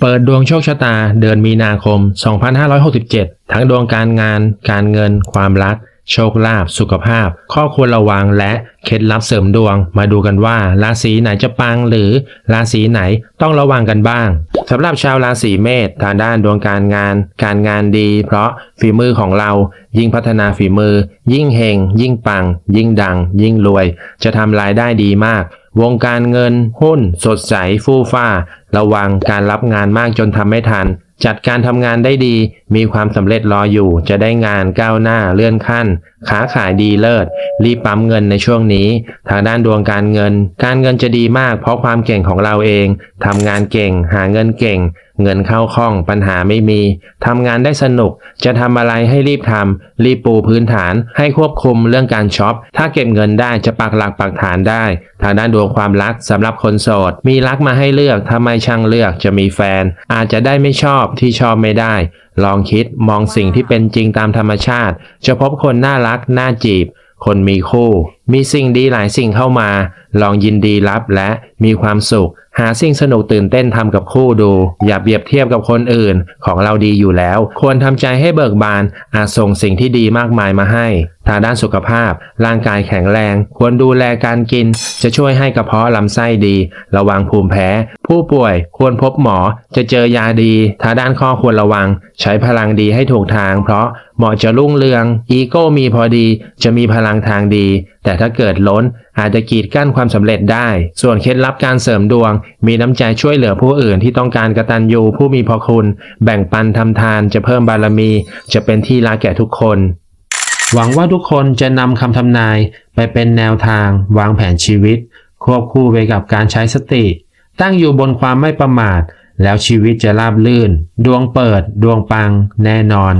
เปิดดวงโชคชะตาเดือนมีนาคม 2567 ทั้งดวงการงาน การเงิน ความรัก โชคลาภ สุขภาพ ข้อควรระวังและเคล็ดลับเสริมดวง มาดูกันว่า ราศีไหนจะปังหรือราศีไหนต้องระวังกันบ้างสำหรับชาวราศีเมษทางด้านดวงการงาน การงานดี เพราะฝีมือของเรายิ่งพัฒนาฝีมือ ยิ่งเฮงยิ่งปัง ยิ่งดัง ยิ่งรวย จะทำรายได้ดีมาก วงการเงิน หุ้น สดใส ฟู่ฟ้า ระวังการรับงานมากจนทำไม่ทัน จัดการทำงานได้ดี มีความสำเร็จรออยู่ จะได้งานก้าวหน้าเลื่อนขั้นค้าขายดีเลิศ รีบปั๊มเงินในช่วงนี้ ทางด้านดวงการเงิน การเงินจะดีมากเพราะความเก่งของเราเองทำงานเก่ง หาเงินเก่ง เงินเข้าคล่องปัญหาไม่มี ทำงานได้สนุก จะทำอะไรให้รีบทำรีบปูพื้นฐาน ให้ควบคุมเรื่องการช็อป ถ้าเก็บเงินได้จะปักหลักปักฐานได้ ทางด้านดวงความรักสำหรับคนโสด มีรักมาให้เลือกถ้าไมช่างเลือกจะมีแฟน อาจจะได้ไม่ชอบที่ชอบไม่ได้ ลองคิดมองสิ่งที่เป็นจริงตามธรรมชาติ จะพบคนน่ารักน่าจีบ คนมีคู่ มีสิ่งดีหลายสิ่งเข้ามา ลองยินดีรับและมีความสุข หาสิ่งสนุกตื่นเต้นทำกับคู่ดู อย่าเปรียบเทียบกับคนอื่น ของเราดีอยู่แล้ว ควรทำใจให้เบิกบาน อาจส่งสิ่งที่ดีมากมายมาให้ ทางด้านสุขภาพ ร่างกายแข็งแรง ควรดูแลการกิน จะช่วยให้กระเพาะลำไส้ดี ระวังภูมิแพ้ ผู้ป่วยควรพบหมอ จะเจอยาดีทางด้านข้อควรระวัง ใช้พลังดีให้ถูกทาง เพราะเหมาะจะรุ่งเรือง อีโก้มีพอดี จะมีพลังทางดี แต่ถ้าเกิดล้น อาจจะกีดกั้นความสำเร็จได้ ส่วนเคล็ดลับการเสริมดวง มีน้ำใจช่วยเหลือผู้อื่นที่ต้องการกระตัญญูผู้มีพระคุณ แบ่งปันทำทานจะเพิ่มบารมี จะเป็นที่รักแก่ทุกคน หวังว่าทุกคนจะนำคำทำนายไปเป็นแนวทาง วางแผนชีวิต ควบคู่ไปกับการใช้สติ ตั้งอยู่บนความไม่ประมาท แล้วชีวิตจะราบลื่น ดวงเปิด ดวงปัง แน่นอน